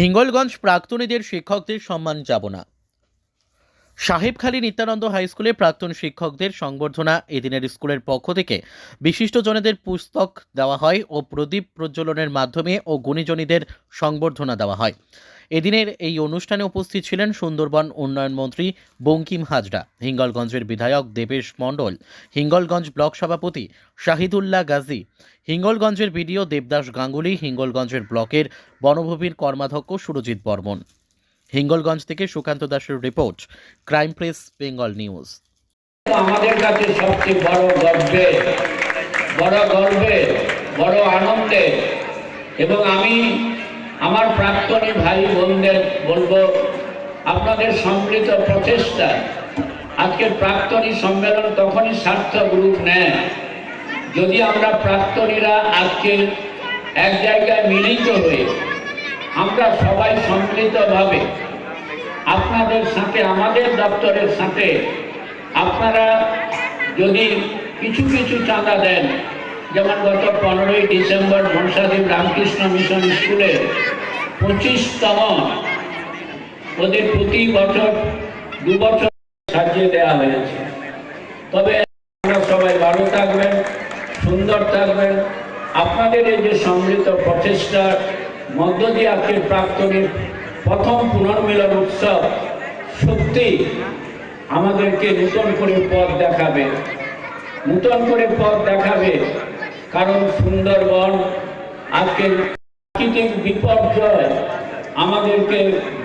হিঙ্গলগঞ্জ প্রাক্তনীদের শিক্ষকদের সম্মান যাবনা সাহেবখালী নিত্যানন্দ হাই স্কুলে প্রাক্তন শিক্ষকদের সংবর্ধনা এদিনের স্কুলের পক্ষ থেকে বিশিষ্টজনেদের পুস্তক দেওয়া হয় ও প্রদীপ প্রজ্বলনের মাধ্যমে ও গুণীজনীদের সংবর্ধনা দেওয়া হয়। এদিনের এই অনুষ্ঠানে উপস্থিত ছিলেন সুন্দরবন উন্নয়ন মন্ত্রী বঙ্কিম হাজরা, হিঙ্গলগঞ্জের বিধায়ক দেবেশ মণ্ডল, হিঙ্গলগঞ্জ ব্লক সভাপতি শাহিদুল্লাহ গাজী, হিঙ্গলগঞ্জের বিডিও দেবদাস গাঙ্গুলি, হিঙ্গলগঞ্জের ব্লকের বনভূমির কর্মাধ্যক্ষ সুরজিৎ বর্মন। হিঙ্গলগঞ্জ থেকে সুকান্ত দাসের report, crime press, Bengal news. আমাদের কাছে সবচেয়ে বড় গর্বে বড় গর্বে, বড় আনন্দে, এবং আমি আমার প্রাক্তনী ভাই বোনদের বলব, আপনাদের সম্মিলিত প্রচেষ্টা আজকের প্রাক্তনী সম্মেলন তখনই সার্থক রূপ নেয়, যদি আমরা প্রাক্তনীরা আজকে এক জায়গায় মিলিত হয়ে আমরা সবাই সম্মিলিতভাবে আপনাদের সাথে, আমাদের দপ্তরের সাথে আপনারা যদি কিছু কিছু চাঁদা দেন যেমন গত পনেরোই ডিসেম্বর মনসাদেব রামকৃষ্ণ মিশন স্কুলে পঁচিশতম ওদের প্রতি বছর দু বছর সাজিয়ে দেওয়া হয়েছে। তবে আপনারা সবাই ভালো থাকবেন, সুন্দর থাকবেন। আপনাদের এই যে সম্মিলিত প্রচেষ্টার মধ্য দিয়ে আজকে প্রাক্তনের প্রথম পুনর্মিলন উৎসব, সত্যি আমাদেরকে নূতন করে পথ দেখাবে। নূতন করে পথ দেখাবে। কারণ সুন্দরবন আজকে প্রাকৃতিক বিপর্যয় আমাদেরকে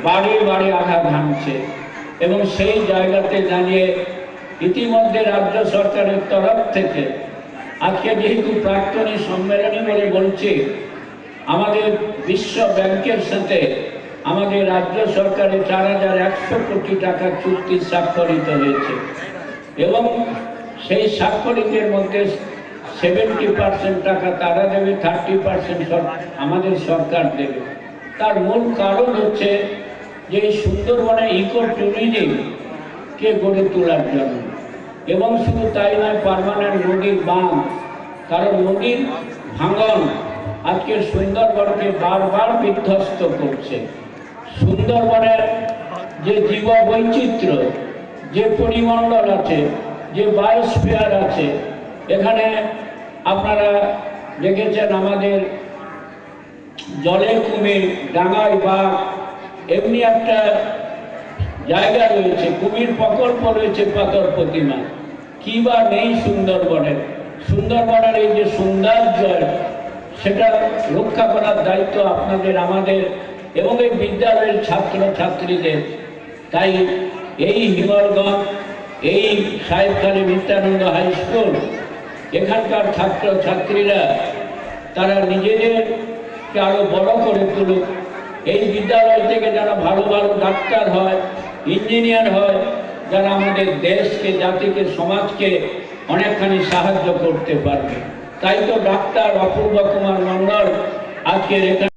বাড়ি বাড়ি আঘাত হানছে এবং সেই জায়গাতে দাঁড়িয়ে ইতিমধ্যে রাজ্য সরকারের তরফ থেকে আজকে যেহেতু প্রাক্তনী সম্মেলনী বলে বলছি, আমাদের বিশ্ব ব্যাংকের সাথে আমাদের রাজ্য সরকারের চার হাজার একশো কোটি টাকা চুক্তি স্বাক্ষরিত হয়েছে এবং সেই স্বাক্ষরিতের মধ্যে সেভেন্টি পার্সেন্ট টাকা তারা দেবে থার্টি পার্সেন্ট আমাদের সরকার দেবে। তার মূল কারণ হচ্ছে যে এই সুন্দরবনে ইকো ট্যুরিজমকে গড়ে তোলার জন্য। এবং শুধু তাই নয় পার্মানেন্ট নদীর বাঁধ। কারণ নদীর ভাঙন আজকে সুন্দরবনকে বারবার বিধ্বস্ত করছে। সুন্দরবনের যে জীব বৈচিত্র্য যে পরিমণ্ডল আছে, যে বায়োস্ফিয়ার আছে, এখানে আপনারা দেখেছেন আমাদের জলের কুমির, ডাঙায় বাঘ, এমনি একটা জায়গা রয়েছে, কুমির প্রকল্প রয়েছে পাথর প্রতিমা। কি বা নেই সুন্দরবনের? সুন্দরবনের এই যে সৌন্দর্য সেটা রক্ষা করার দায়িত্ব আপনাদের, আমাদের এবং এই বিদ্যালয়ের ছাত্র ছাত্রীদের তাই এই হিমলগঞ্জ, এই সাহেবখালী নিত্যানন্দ হাই স্কুল এখানকার ছাত্র ছাত্রীরা, তারা নিজেদেরকে আরও বড় করে তুলুক। এই বিদ্যালয় থেকে যারা ভালো ভালো ডাক্তার হয়, ইঞ্জিনিয়ার হয়, যারা আমাদের দেশকে, জাতিকে, সমাজকে অনেকখানি সাহায্য করতে পারবে। তাই তো ডাক্তার অপূর্ব কুমার মণ্ডল আজকের এখানে